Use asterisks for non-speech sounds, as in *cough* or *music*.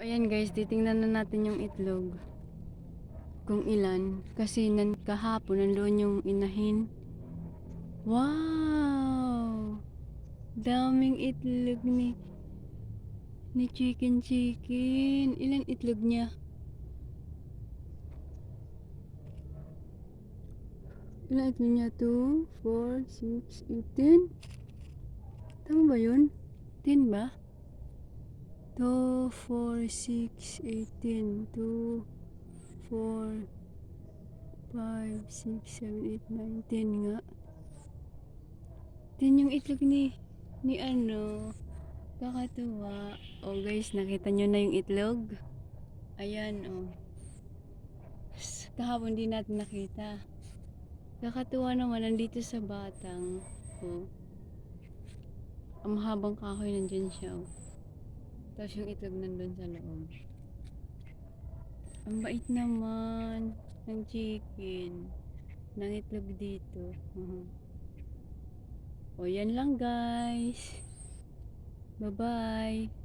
Ayan guys, titingnan na natin yung itlog. Kung ilan. Kasi nan kahapon nandoon yung inahin. Wow! Daming itlog ni ni chicken chicken. Ilan itlog niya? Ilan itlog niya? 2, 4, 6, 8, 10? Tama ba yun? 10 ba? 2, 4, 6, 18, 2, 4, 5, 6, 7, 8, 9, 10 nga. 10 yung itlog ni, ni ano, kakatuwa. Oh guys, nakita nyo na yung itlog? Ayan, oh. Kahapon di natin nakita. Kakatuwa naman, nandito sa batang. Oh. Ang mahabang kahoy nandyan siya, oh. Tapos yung itlog nandun sa loob. Ang bait naman ng chicken. Ng itlog dito. *laughs* O yan lang guys. Bye-bye.